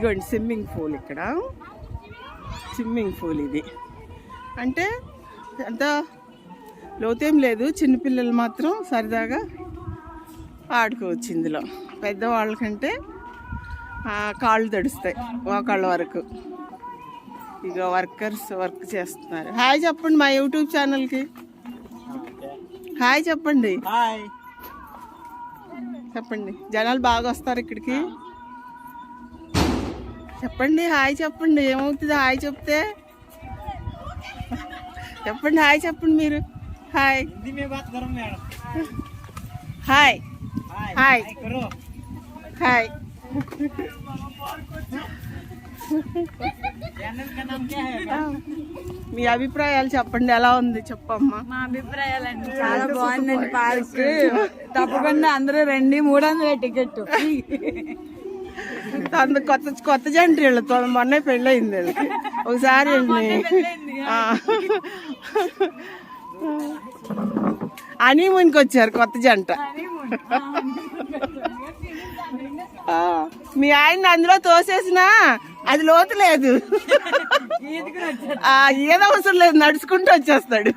ఇదిగోండి swimming pool ఇక్కడ. Swimming pool ఇది. అంటే అంత లోతేం లేదు చిన్నపిల్లలు మాత్రం సరదాగా ఆడుకోవచ్చు ఇందులో. పెద్దవాళ్ళకంటే కాళ్ళు తడుస్తాయి మోకాళ్ళ వరకు. ఇక వర్కర్స్ వర్క్ చేస్తున్నారు. హాయ్ చెప్పండి మా యూట్యూబ్ ఛానల్కి హాయ్ చెప్పండి. హాయ్ చెప్పండి. జనాలు బాగా వస్తారు ఇక్కడికి. చెప్పండి హాయ్ చెప్పండి. ఏమవుతుంది? హాయ్ చెప్తే? చెప్పండి హాయ్ చెప్పండి మీరు. హాయ్. హాయ్. హాయ్. హాయ్. మీ అభిప్రాయాలు చెప్పండి ఎలా ఉంది? చెప్పమ్మా. మా అభిప్రాయాలు అండి చాలా బాగుందండి పార్క్. తప్పకుండా అందరూ రండి మూడు వందల టికెట్ అంత కొత్త కొత్త జంట వీళ్ళతో మొన్నే పెళ్ళయింది వీళ్ళకి. ఒకసారి వెళ్ళి హనీమూన్కి వచ్చారు కొత్త జంట. మీ ఆయన అందులో తోసేసినా అది లోతు లేదు. ఆ, ఏదో అవసరం లేదు నడుచుకుంటూ వచ్చేస్తాడు.